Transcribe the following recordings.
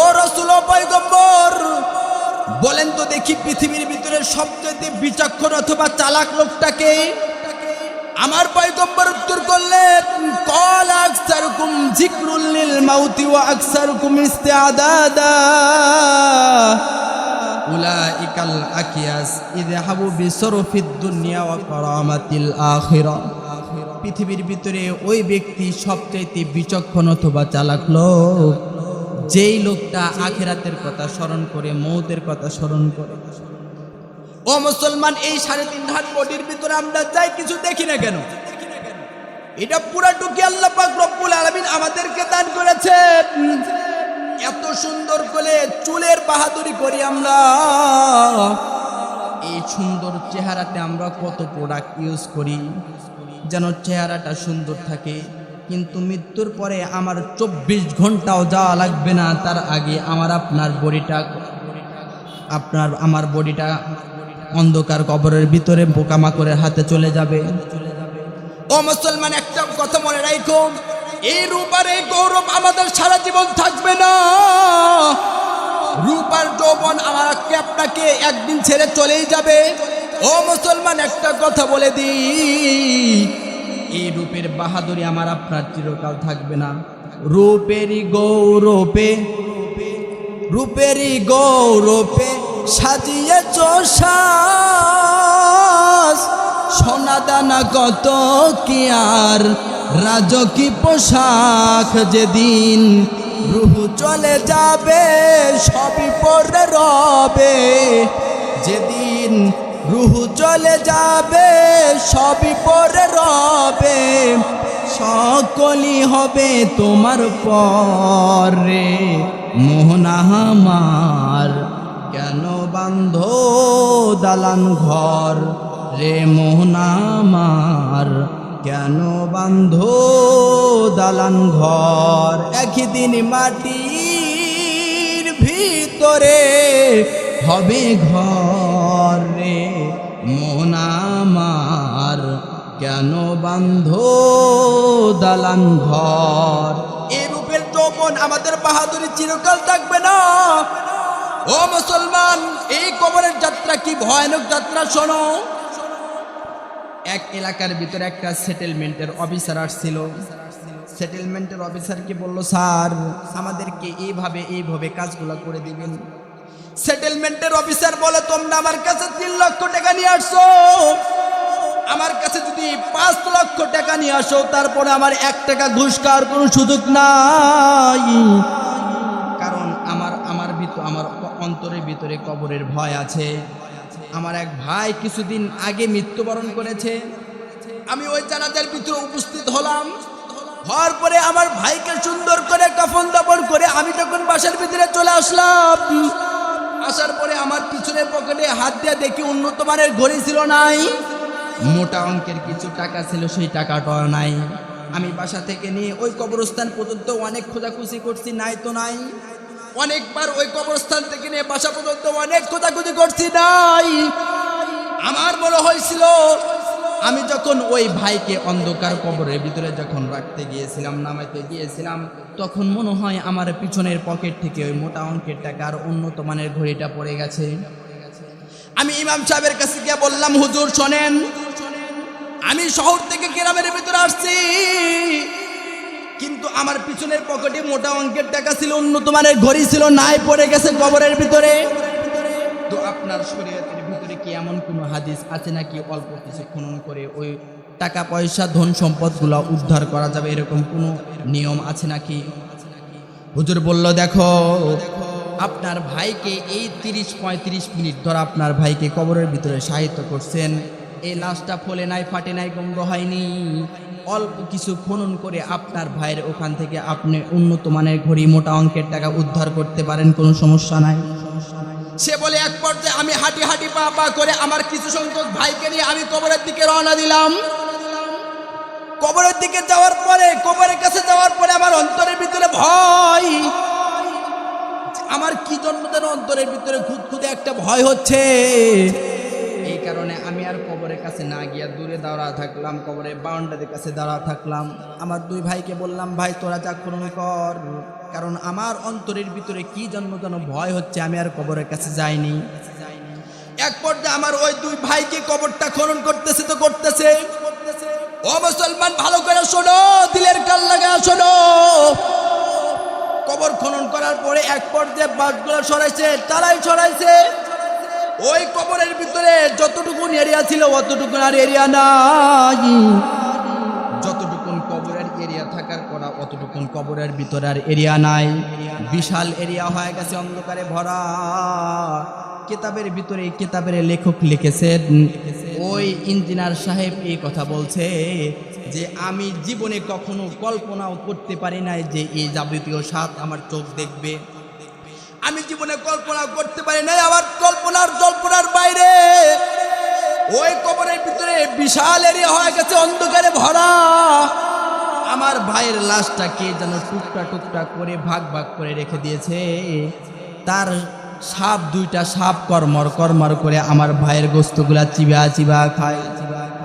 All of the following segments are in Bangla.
ও রসুল ও পয়গম্বর, বলেন তো দেখি পৃথিবীর ভিতরে সবচেয়ে বিচক্ষণ অথবা চালাক লোকটাকে আমার পয়গম্বর উত্তর করলেন, কল আকসারকুম জিক্রুল লিল মাউতি ও ওয়া আকসারকুম ইস্তিআদাদা। উলাইকাল আকিয়াস ইযহাবু বিসরফিদ দুনিয়া ওয়া কারামাতিল আখিরা। পৃথিবীর ভিতরে ওই ব্যক্তি সবচাইতে বিচক্ষণ অথবা চালাক লোক। যেই লোকটা আখেরাতের কথা স্মরণ করে, মৌতের কথা স্মরণ করে। ও মুসলমান, এই সাড়ে তিন হাত বডির ভিতরে আমরা যাই, কিছু দেখি না কেন? এটা পুরাটুকি আল্লাহ রব্বুল আলামিন আমাদেরকে দান করেছে এত সুন্দর করে চুলের বাহাদুরি করি আমরা। এই সুন্দর চেহারাতে আমরা কত প্রোডাক্ট ইউজ করি, যেন চেহারাটা সুন্দর থাকে। কিন্তু মৃত্যুর পরে আমার চব্বিশ ঘন্টাও যাওয়া লাগবে না। তার আগে আমার আপনার বডিটা, আপনার আমার বডিটা অন্ধকার কবরের ভিতরে পোকামাকড়ের হাতে চলে যাবে। ও মুসলমান, একটা কথা মনে রাখো। এই রূপার এই গৌরব আমাদের সারা জীবন থাকবে না। রূপার যৌবন আমাকে আপনাকে একদিন ছেড়ে চলেই যাবে। ও মুসলমান, একটা কথা বলে দিই। এই রূপের বাহাদুরি আমার আপনার চিরকাল থাকবে না। রূপেরই গৌরবে রূপেরই গৌরবে সাজিয়ে শ্বাস সোনা দানা কত কি আর রাজকি পোশাক যেদিন রুহু চলে যাবে, সবই পরে রবে। যেদিন রুহু চলে যাবে, সবই পরে রবে। সকলই হবে তোমার পরে। মোহনাহামার কেন বান্ধ দালান ঘর? রে মোহনামার কেন বান্ধ দালান ঘর? একই দিন মাটির ভিতরে হবে ঘর। কেন বান্ধ দালান ঘর? এ রূপের যৌবন আমাদের বাহাদুরি চিরকাল থাকবে না। ও মুসলমান, এই কবরের যাত্রা কি ভয়ানক যাত্রা শোনো। এক এলাকার ভিতরে একটা সেটেলমেন্টের অফিসার আসছিল। সেটেলমেন্টের অফিসারকে বলল, স্যার, আমাদেরকে এইভাবে এইভাবে কাজগুলো করে দিবেন। সেটেলমেন্টের অফিসার বলে, তোমরা আমার কাছে তিন লক্ষ টাকা নিয়ে আসছো। কাছে যদি পাঁচ লক্ষ টাকা নিয়ে আসো, তারপরে আমার এক টাকা ঘুষ খাওয়ার কোনো সুযোগ নাই। কারণ আমার আমার ভিতর, আমার অন্তরের ভিতরে কবরের ভয় আছে। আমার এক ভাই কিছুদিন আগে মৃত্যুবরণ করেছে। আমি ওই জানাজার ভিতরে উপস্থিত হলাম। হওয়ার পরে আমার ভাইকে সুন্দর করে কাফন দাপন করে আমি তখন বাসার ভিতরে চলে আসলাম। আসার পরে আমার পিছনের পকেটে হাত দিয়ে দেখি উন্নত মানের ঘড়ি ছিল নাই। মোটা অঙ্কের কিছু টাকা ছিল, সেই টাকাটা নাই। আমি বাসা থেকে নিয়ে ওই কবরস্থান পর্যন্ত অনেক খোঁজাখুঁজি করছি, নাই তো নাই। অনেকবার ওই কবরস্থান থেকে নিয়ে বাসা পর্যন্ত অনেক খোঁজাখুঁজি করছি, নাই। আমার মনে হয়েছিল, আমি যখন ওই ভাইকে অন্ধকার কবরের ভিতরে যখন রাখতে গিয়েছিলাম, নামাইতে গিয়েছিলাম, তখন মনে হয় আমার পিছনের পকেট থেকে ওই মোটা অঙ্কের টাকার উন্নত মানের ঘড়িটা পড়ে গেছে। আমি ইমাম সাহেবের কাছে গিয়ে বললাম, হুজুর, শোনেন আমি শহর থেকে গ্রামের ভিতরে আসছি। কিন্তু আমার পিছনের পকেটে মোটা অঙ্কের টাকা ছিল, উন্নত মানের ঘড়ি ছিল, নাই, পড়ে গেছে কবরের ভিতরে। তো আপনার শরীয়তের ভিতরে কি এমন কোনো হাদিস আছে নাকি অল্প কিছু খনন করে ওই টাকা, পয়সা, ধন সম্পদগুলো উদ্ধার করা যাবে? এরকম কোনো নিয়ম আছে নাকি? হুজুর বলল, দেখো, আপনার ভাইকে এই তিরিশ পঁয়ত্রিশ মিনিট ধরে আপনার ভাইকে কবরের ভিতরে সাহিত্য করছেন। এই লাশটা ফলে নাই, ফাটে নাই, গন্ধ হয়নি। অল্প কিছু খনন করে আপনার ভাইয়ের ওখান থেকে আপনি উন্নত মানের ঘড়ি, মোটা অঙ্কের টাকা উদ্ধার করতে পারেন, কোনো সমস্যা নাই। সে বলে, এক পর্যায়ে আমি হাঁটি হাঁটি পা পা করে আমার কিছু সংখ্যক ভাইকে নিয়ে আমি কবরের দিকে রওনা দিলাম। কবরের দিকে যাওয়ার পরে, কবরের কাছে যাওয়ার পরে আমার অন্তরের ভিতরে ভয়। আমার কি যেন অন্তরের ভিতরে খুদ খুদে একটা ভয় হচ্ছে। এই কারণে আমি আর কবরের কাছে না গিয়া দূরে দাঁড়া থাকলাম, কবরের বাউন্ডারির কাছে দাঁড়া থাকলাম। আমার দুই ভাইকে বললাম, ভাই, তোরা যা খনন কর, কারণ আমার অন্তরের ভিতরে কি জন্ম যেন ভয় হচ্ছে, আমি আর কবরের কাছে যাইনি। এক পর্যায়ে আমার ওই দুই ভাইকে কবরটা খনন করতেছে তো করতেছে। ও মুসলমান, ভালো করে শোনো, দিলের কাল লাগা শোনো। কবর খনন করার পরে এক পর্যায়ে বাসগুলো সরাইছে তারাই সরাইছে। ওই কবরের ভিতরে যতটুকুন এরিয়া ছিল অতটুকুন আর এরিয়া নাই। যতটুকুন কবরের এরিয়া থাকার পরা অতটুকুন কবরের ভিতরে আর এরিয়া নাই। বিশাল এরিয়া হয়ে গেছে অন্ধকারে ভরা। কিতাবের ভিতরে কিতাবের লেখক লিখেছেন, ওই ইঞ্জিনিয়ার সাহেব এই কথা বলছে যে, আমি জীবনে কখনো কল্পনাও করতে পারি নাই যে এই যাবতীয় স্বাদ আমার চোখ দেখবে। আমি জীবনে কল্পনা করতে পারি নাই আমার কল্পনার জল্পনার বাইরে। ওই কবরের ভিতরে বিশাল এরিয়া হয়ে গেছে, অন্ধকারে ভরা। আমার ভাইয়ের লাশটা কে যেন টুকটা টুকটা করে ভাগ ভাগ করে রেখে দিয়েছে। তার সাপ, দুইটা সাপ কর্মর কর্মর করে আমার ভাইয়ের গোস্তগুলা চিবা চিবা খায়।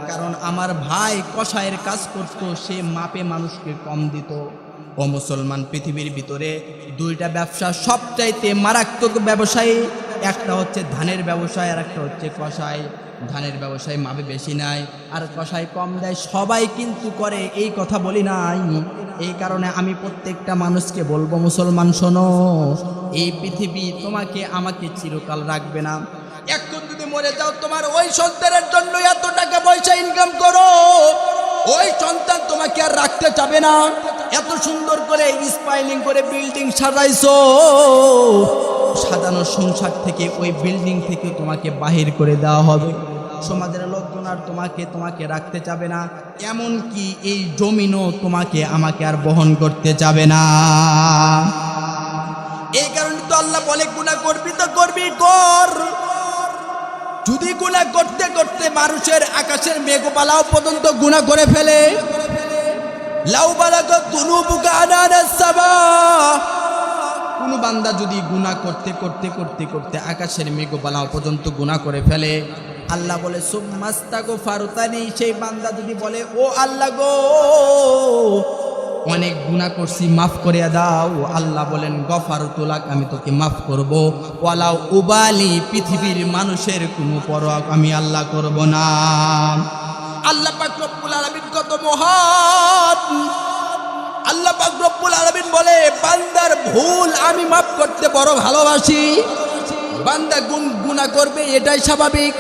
কারণ আমার ভাই কষায়ের কাজ করতো, সে মাপে মানুষকে কম দিত। ও মুসলমান পৃথিবীর ভিতরে দুইটা ব্যবসা সবচাইতে মারাত্মক ব্যবসায়ী, একটা হচ্ছে ধানের ব্যবসায়, আর একটা হচ্ছে কষাই ধানের ব্যবসায় মাপে বেশি নাই, আর কষাই কম দেয়। সবাই কিন্তু করে, এই কথা বলি নাই। এই কারণে আমি প্রত্যেকটা মানুষকে বলব, মুসলমান শোনো, এই পৃথিবী তোমাকে, আমাকে চিরকাল রাখবে না। এখন যদি মরে যাও, তোমার ওই সন্তানের জন্য এত টাকা পয়সা ইনকাম করো। ওই সন্তান তোমাকে আর রাখতে চাবে না। এত সুন্দর করে স্পাইলিং করে বিল্ডিং সাজাইছো। সাজানো সংসার থেকে, ওই বিল্ডিং থেকে তোমাকে বাহির করে দেওয়া হবে। সমাজের লোকজন আর তোমাকে তোমাকে রাখতে চাবে না। এমন কি এই জমিনও তোমাকে আমাকে আর বহন করতে চাবে না। এই কারণে তো আল্লাহ বলে গুণা করবি তো করবি, কর। যদি গুণা করতে করতে মানুষের আকাশের মেঘপালাও পর্যন্ত গুণা করে ফেলে লাউ বালাগ দুনুবুকা আনানাস সামা কোন বান্দা যদি গুনাহ করতে করতে করতে করতে আকাশের মেঘপালাও পর্যন্ত গুনাহ করে ফেলে, আল্লাহ বলে সুম্মাস্তাগো ফারুতানি সেই বান্দা যদি বলে, ও আল্লাহ গো, অনেক গুণা করছি, মাফ করে দাও। আল্লাহ বলেন গফারতুলাক আমি তোকে মাফ করব। ওয়ালাও উবালি, পৃথিবীর মানুষের কোনো পরোয়া আমি আল্লাহ করব না। আল্লাহ পাক রব্বুল আলামিন কত মহান। আল্লাহ পাক রব্বুল আলামিন বলে, বান্দার ভুল আমি মাফ করতে বড় ভালোবাসি। বান্দা গুণ গুনাহ করবে, এটাই স্বাভাবিক।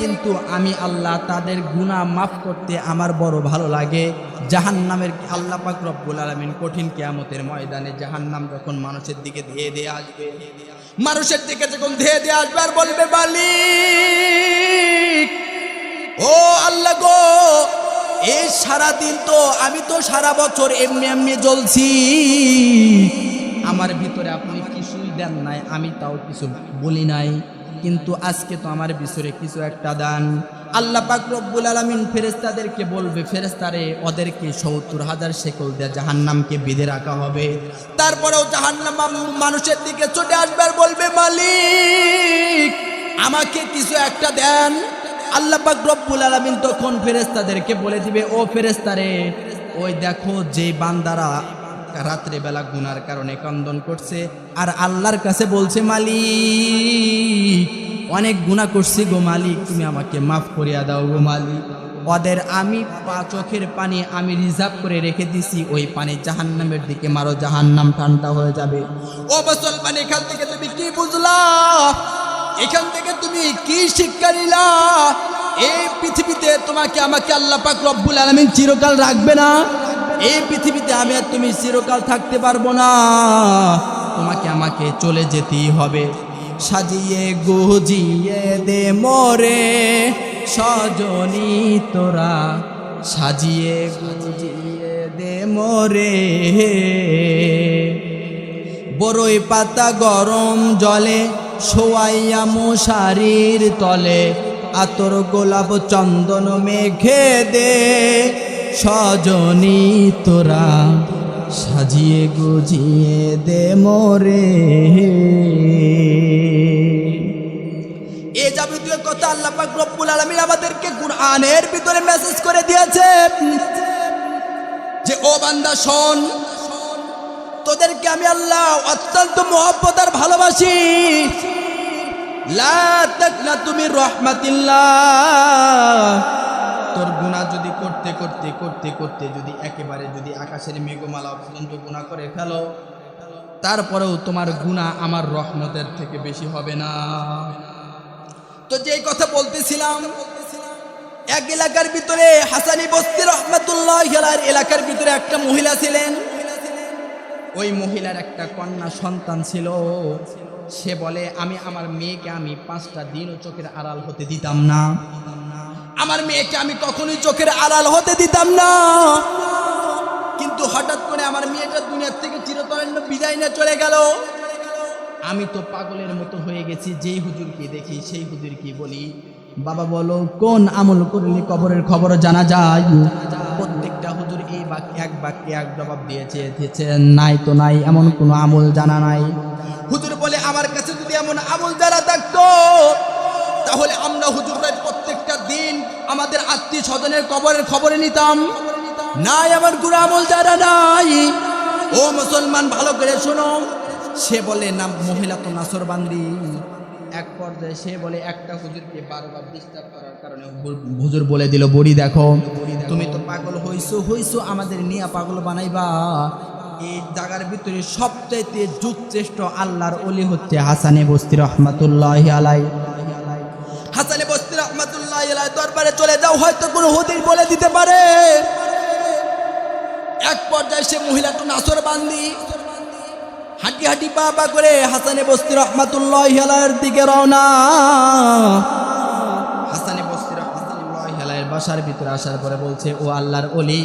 কিন্তু আমি আল্লাহ তাদের গুনাহ মাফ করতে আমার বড় ভালো লাগে। জাহান্নামের আল্লাহ পাক রব্বুল আলামিন কঠিন কেয়ামতের ময়দানে জাহান্নাম যখন মানুষের দিকে ধেয়ে দিয়ে আসবে, মানুষের দিকে যখন ধেয়ে দিয়ে আসবে আর বলবে, মালিক ও আল্লাহ গো এই সারা দিন তো আমি তো সারা বছর এমনি এমনি জ্বলছি। আমার ভিতরে আপনি কিছুই দেন নাই, আমি তাও কিছু বলি নাই। কিন্তু আজকে তো আমার ভিতরে কিছু একটা দান। আল্লাহ পাক রব্বুল আলামিন ফেরেশতাদেরকে বলবে, ফেরেশতারে, ওদেরকে সত্তর হাজার শেকল দেয়া জাহান্নামকে বেঁধে রাখা হবে। তারপরেও জাহান্নাম মানুষের দিকে ছুটে আসবে আর বলবে, মালিক, আমাকে কিছু একটা দেন। আল্লাহ পাক রব্বুল আলামিন তখন ফেরেশতাদেরকে বলে দিবে, ও ফেরেশতারে, ওই দেখো যে বান্দারা রাত্রে বেলা গুনার কারণে কন্দন করছে আর আল্লাহর কাছে বলছে, মালিক, অনেক গুনাহ করছি গো মালিক, তুমি আমাকে মাফ করিয়া দাও গো মালিক। ওদের আমি পা, চোখের পানি আমি রিজার্ভ করে রেখে দিছি, ওই পানি জাহান্নামের দিকে মারো, জাহান্নাম ঠান্ডা হয়ে যাবে। ও মুসলমান, এখান থেকে তুমি কি বুঝলা? এখান থেকে তুমি কি শিক্ষা নিলা? এই পৃথিবীতে তোমাকে, আমাকে আল্লাহ পাক রব্বুল আলামিন চিরকাল রাখবে না। এই পৃথিবীতে আমি আর তুমি চিরকাল থাকতে পারব না। তোমাকে, আমাকে চলে যেতেই হবে। সাজিয়ে গুজিয়ে দে মরে, সজনী তোরা। সাজিয়ে গুজিয়ে দে মরে। বড়ই পাতা গরম জলে শোয়াইয়া মশারির তলে আতর গোলাপ চন্দন মেঘে দে। সজনী তোরা সাজিয়ে গুজিয়ে দে মোরে। এ যাবতীয় কথা আল্লাহ পাক রব্বুল আলামিন আমাদেরকে কুরআনের ভিতরে মেসেজ করে দিয়েছে। যে, ও বান্দা, শোন, তোদেরকে আমি আল্লাহ অত্যন্ত মহব্বত আর ভালোবাসি লা তুমি রহমাতিল্লাহ। তোর গুনাহ যদি করতে করতে করতে করতে যদি একেবারে যদি আকাশের মেঘমালা পর্যন্ত গুনাহ করে ফেলো, তারপরেও তোমার গুনাহ আমার রহমতের থেকে বেশি হবে না। তো যেই কথা বলতেছিলাম, এক এলাকার ভিতরে হাসানি বস্তি রহমতুল্লাহ এলাকার ভিতরে একটা মহিলা ছিলেন। ওই মহিলার একটা কন্যা সন্তান ছিল। সে বলে আমি আমার মেয়েকে আমি পাঁচটা দিনও চোখের আড়াল হতে দিতাম না। আমার মেয়েকে আমি কখনোই চোখের আড়াল হতে দিতাম না। কিন্তু হঠাৎ করে আমার মেয়েটা দুনিয়ার থেকে চিরতরণ্য বিদায় নিয়ে চলে গেল। আমি তো পাগলের মতো হয়ে গেছি যেই হুজুরকে দেখি সেই হুজুরকে বলি বাবা বলো কোন আমল করলে কবরের খবর জানা যায়? প্রত্যেকটা হুজুর এই বাক্য এক বাক্যে এক জবাব দিয়েছে, নাই তো নাই এমন কোনো আমল জানা নাই। তাহলে আমরা হুজুর ভাই প্রত্যেকটা দিন আমাদের আত্মীয় স্বজনের কবরের খবরে নিতাম। নাই আমার আমল জানা নাই। ও মুসলমান, ভালো করে শোনো। সে বলে না মহিলা তো নাসর বান্দি। এক পর্যায়ে সে বলে, একটা হুজুরকে বারবার ডিস্টার্ব করার কারণে হুজুর বলে দিল, বড়ি দেখো, তুমি তো পাগল হইছো হইছো, আমাদের নিয়ে পাগল বানাইবা। এই জায়গার ভিতরে সবচাইতে যুগশ্রেষ্ঠ আল্লাহর অলি হচ্ছে হাসানে বস্তি রহমাতুল্লাহ আলাই হাসানে বস্তি রহমাতুল্লাহ দরবারে চলে যাও, হয়তো কোনো হুদির বলে দিতে পারে। এক পর্যায়ে সে মহিলাটা নাসর বান্দি, হাঁটি হাঁটি পা পা করে হাসানে বস্তি রহমাতুল্লাহ হেলার দিকে রওনা। হাসানে বস্তি রহমাতুল্লাহ বাসার ভিতরে আসার পরে বলছে, ও আল্লাহর অলি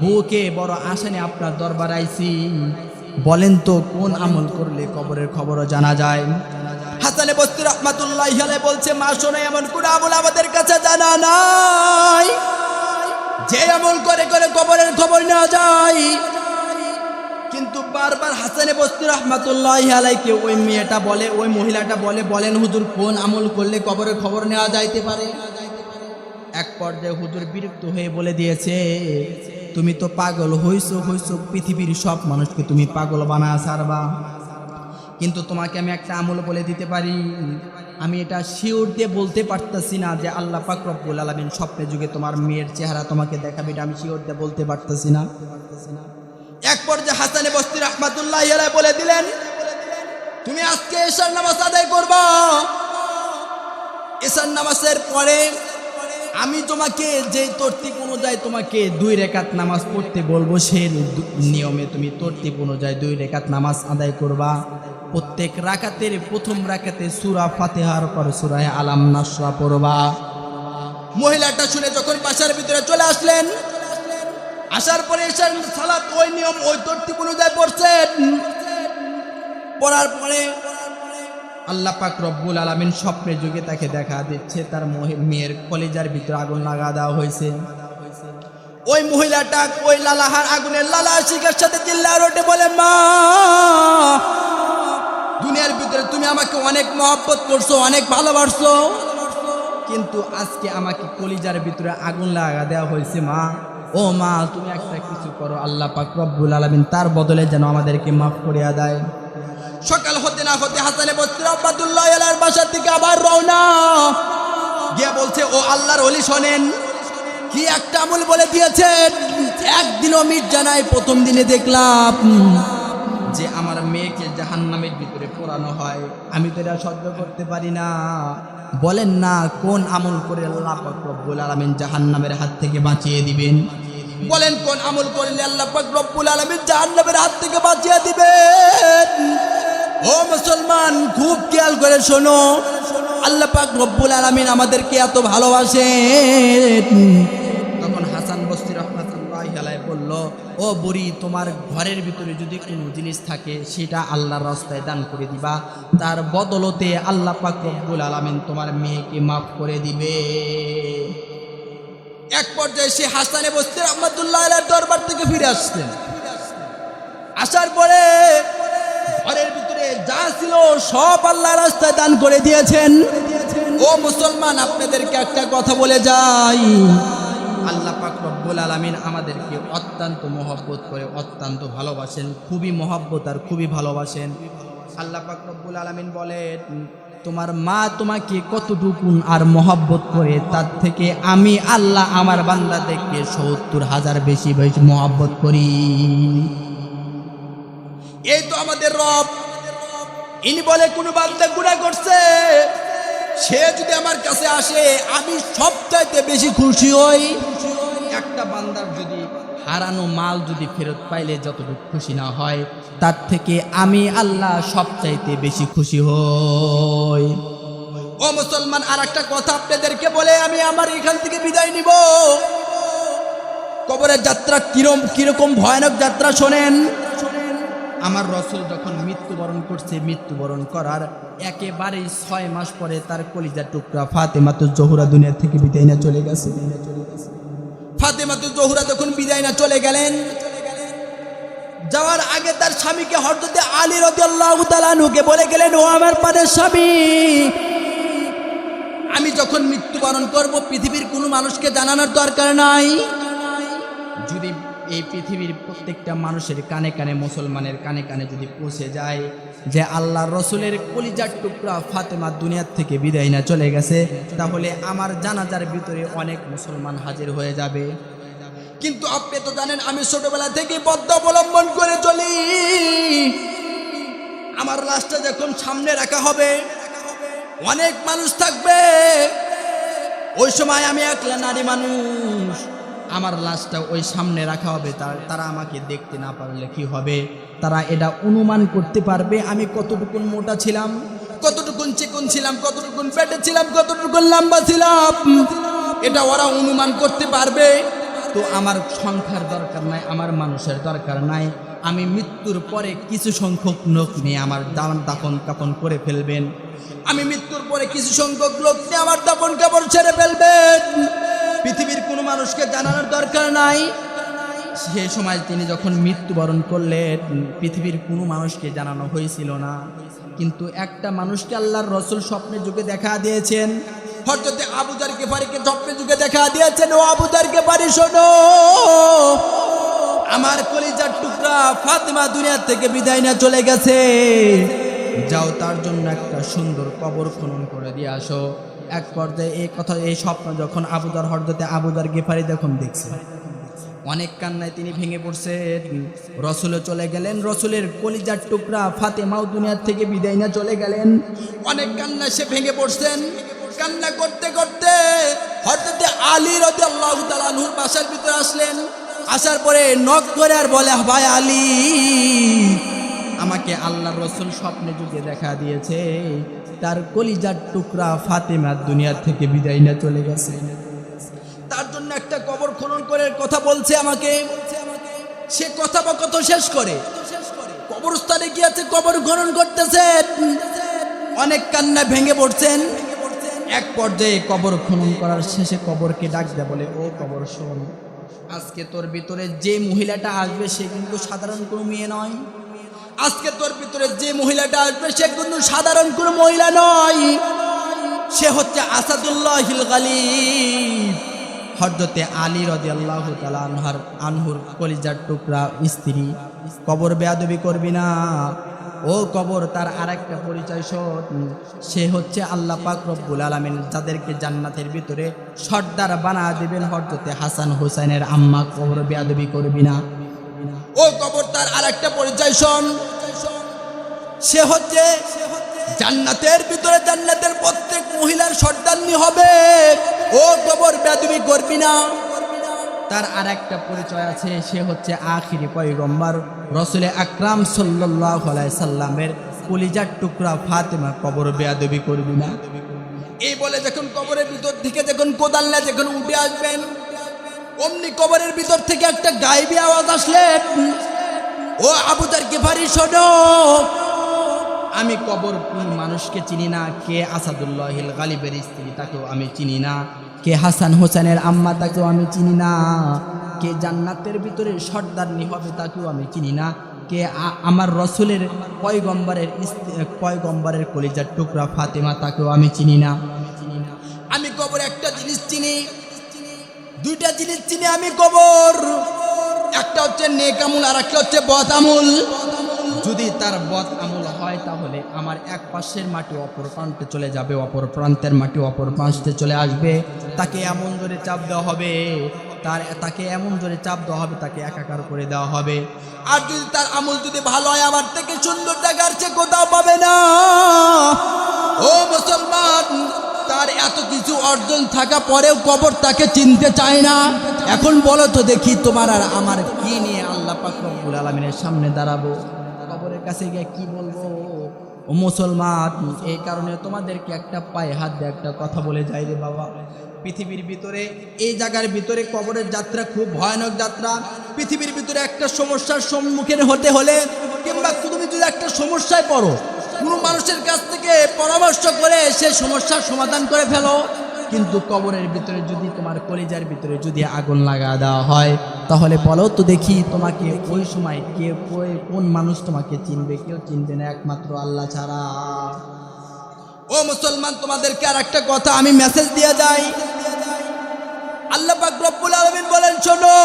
বউকে বড় আসানে আপনার দরবার আইছি। বলেন তো, কোন আমল করলে কবরের খবরও জানা যায়? হাসানে বস্তি রহমাতুল্লাহ হেলায় বলছে, মা, শোনে, এমন কোন আমল আমাদের কাছে জানা নাই। যে আমল করে করে কবরের খবর নেওয়া যায়। কিন্তু বারবার হাসানে বস্তি রহমাতুল্লাহ আলাইকে ওই মেয়েটা বলে, ওই মহিলাটা বলে, বলেন, হুজুর, কোন আমল করলে কবরের খবর নেওয়া যাইতে পারে? এক পর্যায়ে হুজুর বিরক্ত হয়ে বলে দিয়েছে, তুমি তো পাগল, হইছো হইছো পৃথিবীর সব মানুষকে তুমি পাগল বানা সারবা কিন্তু তোমাকে আমি একটা আমল বলে দিতে পারি। আমি এটা শিওর দিয়ে বলতে পারতেছি না যে আল্লাহ পাক রব্বুল আলমিন স্বপ্নে যুগে তোমার মেয়ের চেহারা তোমাকে দেখাবে, এটা আমি শিওর দিয়ে বলতে পারতেছি না। এক পর্যায়ে হাসানে বস্তির ইয়ালাই বলে দিলেন, তুমি আজকে এশার নামাজ আদায় করবা। এশার নামাজের পরে আমি তোমাকে যে তর্তিব অনুযায়ী তোমাকে দুই রেখাত নামাজ পড়তে বলব সেই নিয়মে তুমি তর্তিব অনুযায়ী দুই রেখাত নামাজ আদায় করবা। প্রত্যেক রাকাতের প্রথম রাকাতে সুরা ফাতেহার পর সুরায় আলাম নাসরা পড়বা। মহিলাটা শুনে যখন বাসার ভিতরে চলে আসলেন, আসার পরে এসার সালাত ওই নিয়ম, ওই তর্তিব অনুযায়ী পড়ছেন। পড়ার পরে আল্লাহ পাক রব্বুল আলামিন স্বপ্নে যুগে তাকে দেখা দিচ্ছে, তার মেয়ের কলেজার ভিতরে আগুন লাগা দেওয়া হয়েছে। ওই মহিলাটা ওই লালাহার আগুনের লালা শিকার সাথে চিল্লা রোটে বলে, মা দুনিয়ার ভিতরে তুমি আমাকে অনেক মহব্বত করছ, অনেক ভালোবাসছো। কিন্তু আজকে আমাকে কলিজার ভিতরে আগুন লাগা দেওয়া হয়েছে, মা। ও মা, তুমি একটা কিছু করো, আল্লাহ পাক রব্বুল আলামিন তার বদলে যেন আমাদেরকে মাফ করিয়া দেয়। সকাল হতে না হতে হাসানে বস্তি রহমাতুল্লাহ আলার বাসার থেকে আবার রওনা। গিয়ে বলছে, ও আল্লাহর অলি শোনেন। কি একটা আমল বলে দিয়েছেন? একদিনও মিট জানাই প্রথম দিনে দেখলাম যে আমার পোড়ানো হয়। আমি তো এটা সহ্য করতে পারি না। বলেন না, কোন আমল করে আল্লাহ রব্বুল আলামিন জাহান্নামের হাত থেকে বাঁচিয়ে দিবেন? বলেন, কোন আমল করলে আল্লাহ রব্বুল আলামিন জাহান্নামের হাত থেকে বাঁচিয়ে দিবেন? ও মুসলমান, খুব খেয়াল করে শোনো। আল্লাহ পাক রব্বুল আলামিন আমাদেরকে এত ভালোবাসেন তখন হাসান বস্তি রহমাতুল্লাহ আলাই বলল ও বুড়ি, তোমার ঘরের ভিতরে যদি কোনো জিনিস থাকে, সেটা আল্লাহর রাস্তায় দান করে দিবা। তার বদলতে আল্লাহ পাক রব্বুল আলামিন তোমার মেয়েকে মাফ করে দিবে। এক পর্যায়ে সে হাসানে বস্তি রহমাতুল্লাহ দরবার থেকে ফিরে আসলেন। আসার পরে ঘরের ভিতরে যা ছিল সব আল্লাহ রাস্তায় দান করে দিয়েছেন। ও মুসলমান, আপনাদেরকে একটা কথা বলে যাই। আল্লাহ পাক রব্বুল আলামিন আমাদেরকে অত্যন্ত মহব্বত করে, অত্যন্ত ভালোবাসেন। খুবই মহব্বত আর খুবই ভালোবাসেন। আল্লাহ পাক রব্বুল আলামিন বলেন, তোমার মা তোমাকে কতটুকুন আর মহব্বত করে, তার থেকে আমি আল্লাহ আমার বান্দাদেরকে সত্তর হাজার বেশি বেশি মহব্বত করি। এই তো আমাদের রব। ইনি বলে, কোনো বান্দা গুণা করছে, সে যদি আমার কাছে আসে, আমি সবচাইতে বেশি খুশি হই। একটা বান্দার যদি হারানো মাল যদি ফেরত পাইলে যতটুকু খুশি না হয়, তার থেকে আমি আল্লাহ সবচাইতে বেশি খুশি হই। ও মুসলমান আর একটা কথা আপনাদেরকে বলে আমি আমার এখান থেকে বিদায় নিব। কবরের যাত্রা কিরম কীরকম ভয়ানক যাত্রা শোনেন? আমার রসুল যখন মৃত্যুবরণ করছে, মৃত্যুবরণ করার একেবারেই ছয় মাস পরে তার কলিজার টুকরা ফাতেমাতু জহুরা দুনিয়া থেকে বিদায় না চলে গেছে। ফাতেমাতু জহুরা তখন বিদায় না চলে গেলেন, যাওয়ার আগে তার স্বামীকে হরদতে আলী রদি আল্লাহ বলে গেলেন, ও আমার পানের স্বামী, আমি যখন মৃত্যুবরণ করব, পৃথিবীর কোনো মানুষকে জানানোর দরকার নাই। এই পৃথিবীর প্রত্যেকটা মানুষের কানে কানে মুসলমানের কানে কানে যদি পৌঁছে যায় যে আল্লাহ রসুলের কলিজার টুকরা ফাতেমা দুনিয়ার থেকে বিদায় না চলে গেছে, তাহলে আমার জানাজার ভিতরে অনেক মুসলমান হাজির হয়ে যাবে। কিন্তু আপনি তো জানেন, আমি ছোটবেলা থেকে পদ্ম অবলম্বন করে চলি। আমার লাশটা যখন সামনে রাখা হবে, অনেক মানুষ থাকবে। ওই সময় আমি একলা নারী মানুষ। আমার লাশটা ওই সামনে রাখা হবে, তার আমাকে দেখতে না পারলে কি হবে? তারা এটা অনুমান করতে পারবে, আমি কতটুকুন মোটা ছিলাম, কতটুকুন চিকন ছিলাম, কতটুকুন পেটে ছিলাম, কতটুকুন লম্বা ছিলাম, এটা ওরা অনুমান করতে পারবে। তো আমার সংখ্যার দরকার নাই, আমার মানুষের দরকার নাই, আমি মৃত্যুর পরে কিছু সংখ্যক লোক নিয়ে আমার দান দাফন কাপন করে ফেলবেন। আমি মৃত্যুর পরে কিছু সংখ্যক লোক নিয়ে আমার দাপন কাপড় ছেড়ে ফেলবেন। পৃথিবীর কোনো মানুষকে জানানোর দরকার নাই। সে সময় তিনি যখন মৃত্যুবরণ করলেন, পৃথিবীর কোনো মানুষকে জানানো হয়েছিল না। কিন্তু একটা মানুষকে আল্লাহর রসুল স্বপ্নের যুগে দেখা দিয়েছেন। হরজতে আবুদার কেফারিকে স্বপ্নের যুগে দেখা দিয়েছেন। ও আবুদার কেফারি শোনো, আমার কলিজার টুকরা ফাতেমা দুনিয়ার থেকে বিদায় না চলে গেছে। যাও তার জন্য একটা সুন্দর কবর খনন করে দিয়ে আসো। এক পর্যায়ে এই কথা, এই স্বপ্ন যখন আবুদার হরদতে আবুদার গেফারি যখন দেখছে। অনেক কান্নায় তিনি ভেঙে পড়ছেন রসুলে চলে গেলেন। রসুলের কলিজার টুকরা ফাতেমাও দুনিয়ার থেকে বিদায় না চলে গেলেন। অনেক কান্না সে ভেঙে পড়ছেন। কান্না করতে করতে হঠাৎ আলী রদি আল্লাহ বাসার ভিতরে আসলেন। আসার পরে নখ করে আর বলে, ভাই আলী আমাকে আল্লাহ রসুল স্বপ্নে যুগে দেখা দিয়েছে। তার কলিজার টুকরা ফাতেমা দুনিয়ার থেকে বিদায় না চলে গেছে। তার জন্য একটা কবর খনন করে কথা বলছে আমাকে। সে কথা বা কত শেষ করে। কবরস্থানে গিয়েছে, কবর খনন করতেছে। অনেক কান্না ভেঙে পড়ছেন। এক পর্যায়ে কবর খনন করার শেষে কবরকে ডাক দেয় বলে, ও কবর, শোন। আজকে তোর ভিতরে যে মহিলাটা আসবে, সে কিন্তু সাধারণ কোনো মেয়ে নয়। আজকে তোর ভিতরে যে মহিলাটা আসবে, সে কিন্তু সাধারণ কোনো মহিলা নয়। সে হচ্ছে আসাদুল্লাহ হরদতে আলী রদি আল্লাহ আনহার, আনহুর কলিজার টুকরা স্ত্রী। কবর বেয়াদবি করবি না। ও কবর, তার আরেকটা পরিচয় শোন। সে হচ্ছে আল্লাহ পাক রব্বুল আলমিন, যাদেরকে জান্নাতের ভিতরে সর্দার বানা দেবেন হরদতে হাসান হোসেনের আম্মা। কবর বেয়াদবি করবি না। ও কবর তার আরেকটা পরিচয় শোন। সে হচ্ছে জান্নাতের ভিতরে জান্নাতের প্রত্যেক মহিলার সর্দান্নি হবে। ও কবর বেদবি করবি না। তার আর একটা পরিচয় আছে, সে হচ্ছে আখিরি পয়গম্বর। রসুলে আকরাম সাল্লাহ সাল্লামের কলিজার টুকরা ফাতেমা কবর বেয়াদবি করবি না। এই বলে যখন কবরের ভিতর থেকে যখন কোদাল্লা যখন উঠে আসবেন অমনি কবরের ভিতর থেকে একটা গাইবি আওয়াজ আসলেন ও আবুদার গেফারি শোনো? আমি কবর মানুষকে চিনি না, কে আসাদুল্লাহিল গালিবের স্ত্রী তাকেও আমি চিনি না, কে হাসান হোসেনের আম্মা তাকেও আমি চিনি না, কে জান্নাতের ভিতরে সর্দারনি হবে তাকেও আমি চিনি না, কে আমার রসুলের পয়গম্বরের পয়গম্বরের কলিজার টুকরা ফাতেমা তাকেও আমি চিনি না। আমি কবর একটা জিনিস চিনি দুইটা জিনিস চিনি আমি কবর একটা হচ্ছে নেক আমুল আর একটা হচ্ছে বদ আমুল। যদি তার বদ আমুল হয় তাহলে আমার এক পাশের মাটি অপর প্রান্তে চলে যাবে, অপর প্রান্তের মাটি অপর প্রান্তে চলে আসবে। তাকে এমন জোরে চাপ দেওয়া হবে, তার, তাকে এমন জোরে চাপ দেওয়া হবে, তাকে একাকার করে দেওয়া হবে। আর যদি তার আমল যদি ভালো হয়, আমার থেকে সুন্দর জায়গার চেয়ে কোথাও পাবে না। ও মুসলমান তার এত কিছু অর্জন থাকা পরেও কবর তাকে চিনতে চায় না। এখন বলো তো দেখি তোমার আর আমার কি নিয়ে আল্লাহ পাক রব্বুল আলমিনের সামনে দাঁড়াবো? কবরের কাছে গিয়ে কি বলব? ও মুসলমান, এই কারণে তোমাদেরকে একটা পায়ে হাত দিয়ে একটা কথা বলে যাই রে বাবা। পৃথিবীর ভিতরে, এই জায়গার ভিতরে কবরের যাত্রা খুব ভয়ানক যাত্রা। পৃথিবীর ভিতরে একটা সমস্যার সম্মুখীন হতে হলে কিংবা তুমি যদি একটা সমস্যায় পড়ো কোনো মানুষের কাছ থেকে পরামর্শ করে সে সমস্যার সমাধান করে ফেলো। কিন্তু কবরের ভিতরে যদি তোমার কলিজার ভিতরে যদি আগুন লাগা দেওয়া হয়, তাহলে বলো তো দেখি তোমাকে ওই সময় কে কোন মানুষ তোমাকে চিনবে? কেউ চিনবে না, একমাত্র আল্লাহ ছাড়া। ও মুসলমান, তোমাদেরকে আর একটা কথা আমি মেসেজ দিয়ে যাই। আল্লাহ রব্বুল আলামিন বলেন, শোনো,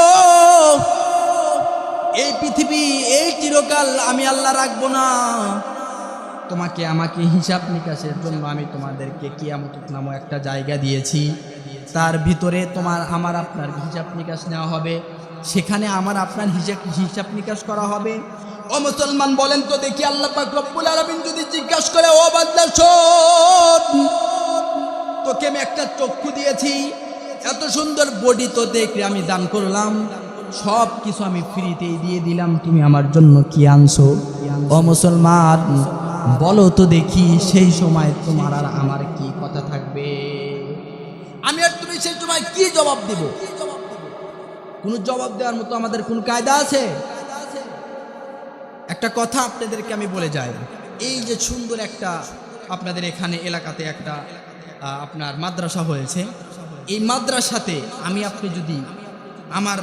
এই পৃথিবী এই চিরকাল আমি আল্লাহ রাখব না। তোমাকে আমাকে হিসাব নিকাশের জন্য আমি তোমাদেরকে কিয়ামত নামক একটা জায়গা দিয়েছি। তার ভিতরে তোমার আমার আপনার হিসাব নিকাশ নেওয়া হবে। সেখানে আমার আপনার হিসাব হিসাব নিকাশ করা হবে। ও মুসলমান, বলেন তো দেখি আল্লাহ পাক রব্বুল আলামিন যদি জিজ্ঞাসা করে, ও শোন। তোকে আমি একটা চক্ষু দিয়েছি। এত সুন্দর বডি তো দেখে আমি দান করলাম। সব কিছু আমি ফ্রিতেই দিয়ে দিলাম। তুমি আমার জন্য কি আনছো? ও মুসলমান বলো তো দেখি সেই সময় তোমার আর আমার কি কথা থাকবে? আমি আর তুমি সেই সময় কি জবাব দিব? কোনো জবাব দেওয়ার মতো আমাদের কোন কায়দা আছে? একটা কথা আপনাদেরকে আমি বলে যাই। এই যে সুন্দর একটা আপনাদের এখানে এলাকাতে একটা আপনার মাদ্রাসা হয়েছে। এই মাদ্রাসাতে আমি আপনি যদি আমার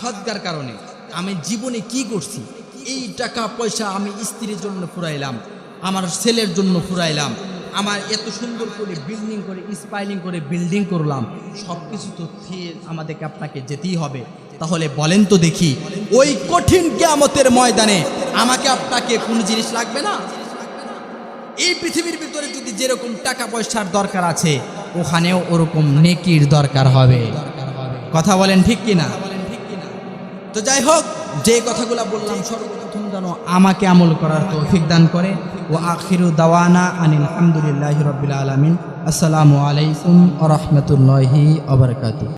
সদ্গার কারণে আমি জীবনে কি করছি, এই টাকা পয়সা আমি স্ত্রীর জন্য ফুরাইলাম আমার ছেলের জন্য ফুরাইলাম। আমার এত সুন্দর করে বিল্ডিং করে স্পাইলিং করে বিল্ডিং করলাম। সব কিছু তো আমাদেরকে আপনাকে যেতেই হবে। তাহলে বলেন তো দেখি, ওই কঠিন কেয়ামতের ময়দানে আমাকে আপনাকে কোনো জিনিস লাগবে না? এই পৃথিবীর ভিতরে যদি যেরকম টাকা পয়সার দরকার আছে, ওখানেও ওরকম নেকির দরকার হবে। কথা বলেন ঠিক কিনা? তো যাই হোক, যে কথাগুলো বললাম সর্বপ্রথম যেন আমাকে আমল করার তৌফিক দান করে। ও আখিরু দাওয়ানা আনিল আলহামদুলিল্লাহ রবিল আলমিন। আসসালামু আলাইকুম আ রহমতুল্লাহি আবরকাত